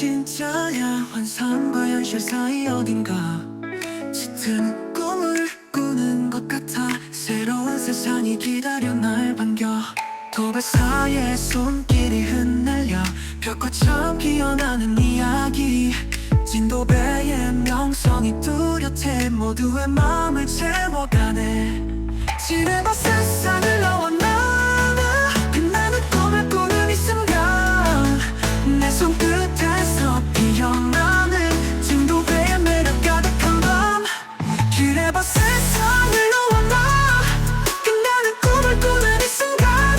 그냥 환상과 현실 사이 어딘가. 짙은 꿈을 꾸는 것 같아. 새로운 세상이 기다려 날 반겨. 도배 사이에 손길이 흩날려. 벽화처럼 피어나는 이야기. 진도배의 명성이 뚜렷해. 모두의 마음을 채워가네. 지뢰봐 세 지뢰봐 세상을 너와 나 빛나는 꿈을 꾸는 이 순간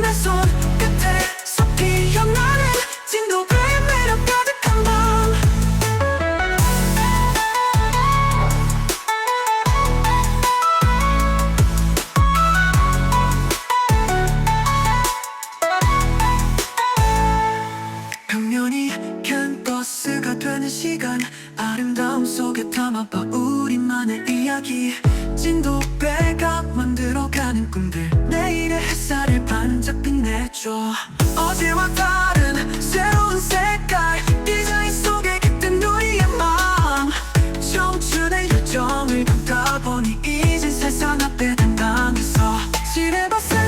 내 손끝에서 피어나는 진도배의 매력 가득한 밤. 평면이 릴렉스가 되는 시간. 아름다움 속에 담아봐 우리만의 이야기. 진도 배가 만들어가는 꿈들. 내일의 햇살을 반짝 빛내줘. 어제와 다른 새로운 색깔. 디자인 속에 깃든 우리의 마음. 청춘의 열정을 담다 보니 이젠 세상 앞에 담당해서. 지내봤어.